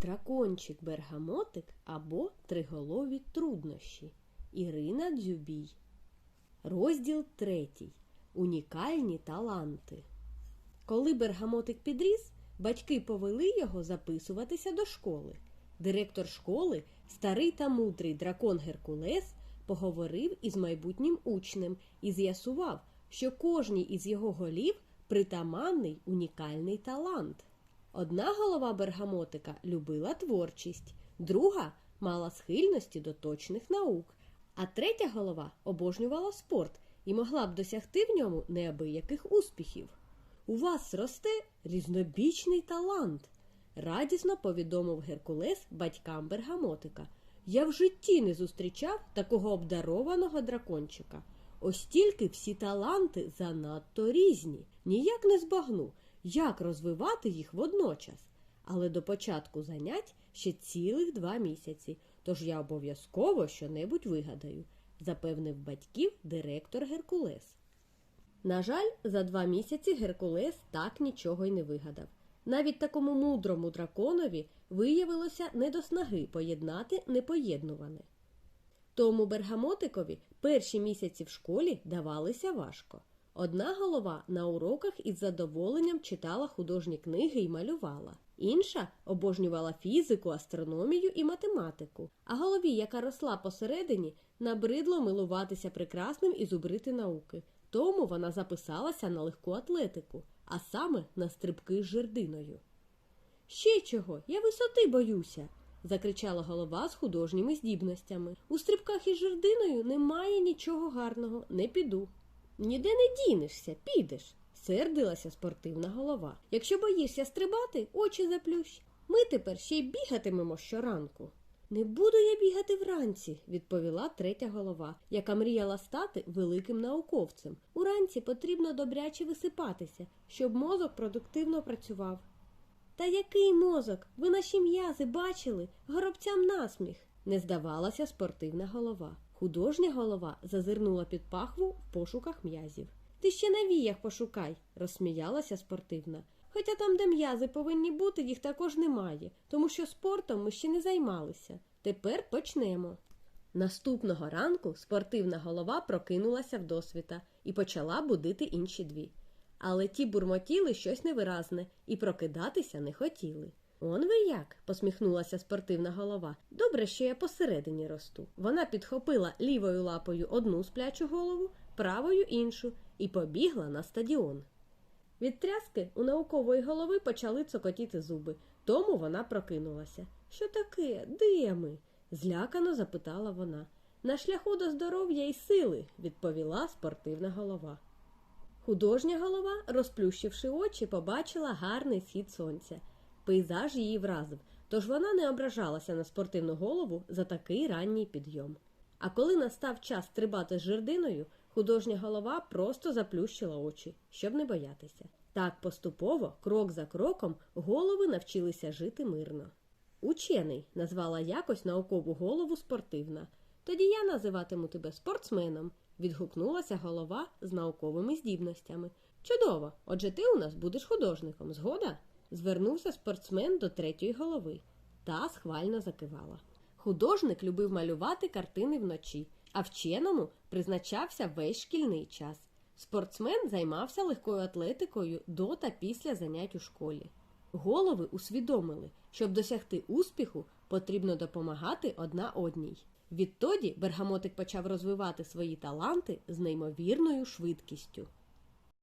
Дракончик бергамотик або триголові труднощі. Ірина Дзюбій. Розділ третій. Унікальні таланти. Коли бергамотик підріс, батьки повели його записуватися до школи. Директор школи, старий та мудрий дракон Геркулес, поговорив із майбутнім учнем і з'ясував, що кожній із його голів притаманний унікальний талант. Одна голова бергамотика любила творчість, друга мала схильності до точних наук, а третя голова обожнювала спорт і могла б досягти в ньому неабияких успіхів. У вас росте різнобічний талант, радісно повідомив Геркулес батькам бергамотика. Я в житті не зустрічав такого обдарованого дракончика. Ось тільки всі таланти занадто різні. Ніяк не збагну, як розвивати їх водночас. Але до початку занять ще цілих два місяці, тож я обов'язково щонебудь вигадаю, запевнив батьків директор Геркулес. На жаль, за два місяці Геркулес так нічого й не вигадав. Навіть такому мудрому драконові виявилося не до снаги поєднати непоєднуване. Тому бергамотикові перші місяці в школі давалися важко. Одна голова на уроках із задоволенням читала художні книги і малювала, інша обожнювала фізику, астрономію і математику, а голові, яка росла посередині, набридло милуватися прекрасним і зубрити науки. Тому вона записалася на легку атлетику, а саме на стрибки з жердиною. Ще чого, я висоти боюся, закричала голова з художніми здібностями. У стрибках із жердиною немає нічого гарного, не піду. Ніде не дінешся, підеш, сердилася спортивна голова. Якщо боїшся стрибати, очі заплющ. Ми тепер ще й бігатимемо щоранку. Не буду я бігати вранці, відповіла третя голова, яка мріяла стати великим науковцем. Уранці потрібно добряче висипатися, щоб мозок продуктивно працював. Та який мозок? Ви наші м'язи бачили? Горобцям насміх, не здавалася спортивна голова. Художня голова зазирнула під пахву в пошуках м'язів. Ти ще на віях пошукай, розсміялася спортивна. Хоча там, де м'язи повинні бути, їх також немає, тому що спортом ми ще не займалися. Тепер почнемо. Наступного ранку спортивна голова прокинулася вдосвіта і почала будити інші дві. Але ті бурмотіли щось невиразне і прокидатися не хотіли. Он ви як? посміхнулася спортивна голова. Добре, що я посередині росту. Вона підхопила лівою лапою одну сплячу голову, правою іншу і побігла на стадіон. Від тряски у наукової голови почали цокотіти зуби, тому вона прокинулася. Що таке? Де ми? злякано запитала вона. На шляху до здоров'я і сили, відповіла спортивна голова. Художня голова, розплющивши очі, побачила гарний схід сонця. Пейзаж її вразив, тож вона не ображалася на спортивну голову за такий ранній підйом. А коли настав час стрибати з жердиною, художня голова просто заплющила очі, щоб не боятися. Так поступово, крок за кроком, голови навчилися жити мирно. Учений назвала якось наукову голову спортивна. Тоді я називатиму тебе спортсменом, відгукнулася голова з науковими здібностями. Чудово! Отже, ти у нас будеш художником, згода? Звернувся спортсмен до третьої голови. Та схвально закивала. Художник любив малювати картини вночі, а вченому призначався весь шкільний час. Спортсмен займався легкою атлетикою до та після занять у школі. Голови усвідомили, щоб досягти успіху, потрібно допомагати одна одній. Відтоді бергамотик почав розвивати свої таланти з неймовірною швидкістю.